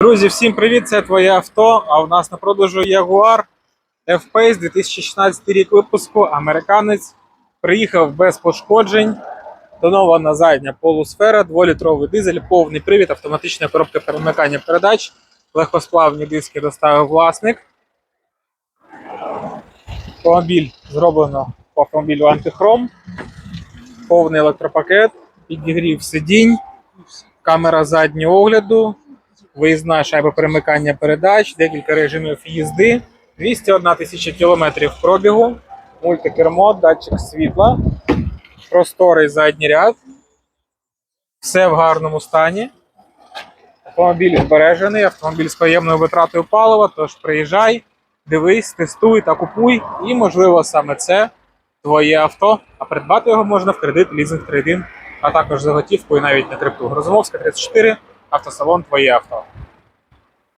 Друзі, всім привіт! Це твоє авто. А у нас на продажу Jaguar F-Pace 2016 рік випуску. Американець приїхав без пошкоджень. Тонована задня полусфера, 2-літровий дизель, повний привід, автоматична коробка перемикання передач, легкосплавні диски доставив власник. Автомобіль зроблено по автомобілю антихром, повний електропакет, підігрів сидінь, камера заднього огляду, виїзна шайба перемикання передач, декілька режимів їзди, 201 тисяча кілометрів пробігу, мультикермо, датчик світла, просторий задній ряд. Все в гарному стані. Автомобіль збережений, автомобіль з приємною витратою палива, тож приїжджай, дивись, тестуй та купуй. І, можливо, саме це твоє авто. А придбати його можна в кредит, лізинг, трейдин, а також за готівку і навіть на крипту. Грозовська 34, автосалон твоє авто.